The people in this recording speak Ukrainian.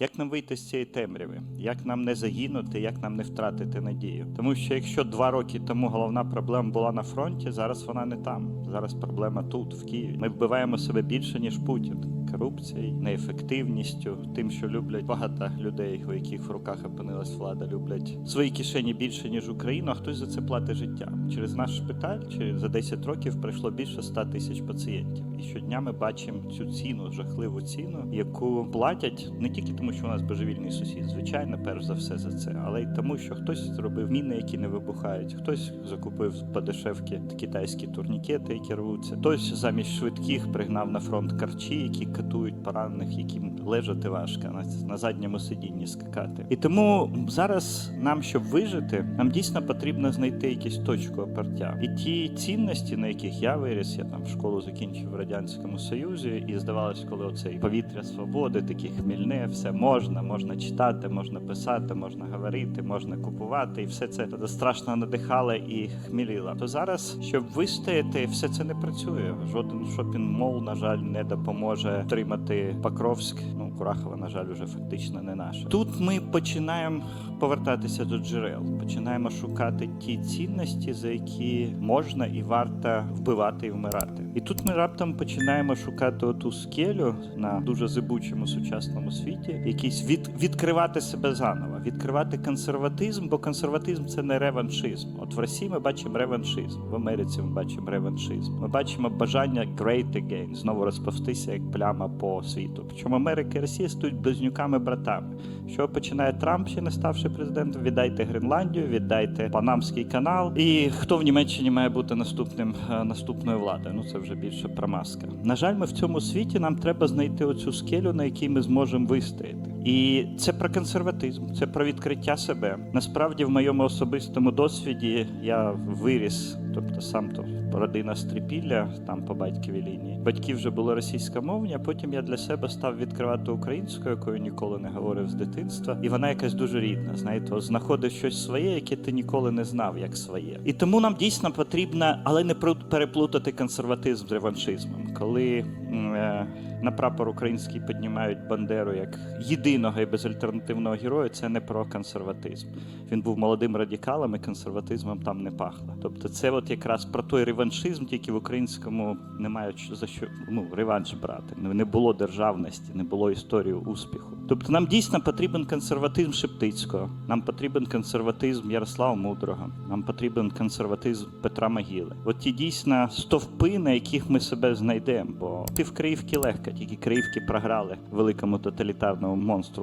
Як нам вийти з цієї темряви? Як нам не загинути, як нам не втратити надію? Тому що якщо два роки тому головна проблема була на фронті, зараз вона не там. Зараз проблема тут, в Києві. Ми вбиваємо себе більше ніж Путін. Корупцією, неефективністю, тим, що люблять багато людей, у яких в руках опинилась влада, люблять свої кишені більше ніж Україну. А хтось за це платить життя. Через наш шпиталь, через за 10 років пройшло більше 100 тисяч пацієнтів. І щодня ми бачимо цю ціну, жахливу ціну, яку платять не тільки тому, що у нас божевільний сусід, звичайно, перш за все за це, але й тому, що хтось зробив міни, які не вибухають, хтось закупив по дешевки китайські турнікети, які рвуться, хтось замість швидких пригнав на фронт карчі, які катують поранених, яким лежати важко на, задньому сидінні скакати. І тому зараз нам, щоб вижити, нам дійсно потрібно знайти якусь точку опертя. І ті цінності, на яких я виріс, я там школу закінчив в радянському союзі, і здавалось, коли оцей повітря свободи, таке хмільне, все можна, можна читати, можна писати, можна говорити, можна купувати, і все це страшно надихало і хміліло. То зараз, щоб вистояти, все це не працює. Жоден шопінг-мол, на жаль, не допоможе отримати Покровськ. Ну, Курахова, на жаль, уже фактично не наша. Тут ми починаємо повертатися до джерел, починаємо шукати ті цінності, за які можна і варто вбивати і вмирати. І тут ми раптом починаємо шукати оту скелю на дуже зибучому сучасному світі, якийсь від, відкривати себе заново, відкривати консерватизм, бо консерватизм це не реваншизм. От в Росії ми бачимо реваншизм, в Америці ми бачимо реваншизм. Ми бачимо бажання great again, знову розповстися як пляма по світу. Причому Америка Росія стають близнюками братами. Що починає Трамп, ще не ставши президентом, віддайте Гренландію, віддайте Панамський канал. І хто в Німеччині має бути наступним е, наступною владою? Ну це вже більше промазка. На жаль, ми в цьому світі нам треба знайти оцю скелю, на якій ми зможемо вистояти. І це про консерватизм, це про відкриття себе. Насправді, в моєму особистому досвіді я виріс, тобто сам то родина Стріпілля, там по батьковій лінії. Батьки вже були російськомовні, а потім я для себе став відкривати українську, якою ніколи не говорив з дитинства. І вона якась дуже рідна. Знаєте, от знаходиш щось своє, яке ти ніколи не знав, як своє. І тому нам дійсно потрібно, але не переплутати консерватизм з реваншизмом. Коли е, на прапор український піднімають Бандеру як єдиного і безальтернативного героя, це не про консерватизм. Він був молодим радикалом, і консерватизмом там не пахло. Тобто, це от якраз про той реваншизм, тільки в українському немає за що ну реванш брати. Не було державності, не було історії успіху. Тобто, нам дійсно потрібен консерватизм Шептицького, нам потрібен консерватизм Ярослава Мудрого, нам потрібен консерватизм Петра Могили. От ті дійсно стовпи, на яких ми себе знайдемо. Бо ти в легко, тільки Криївки програли великому тоталітарному монстру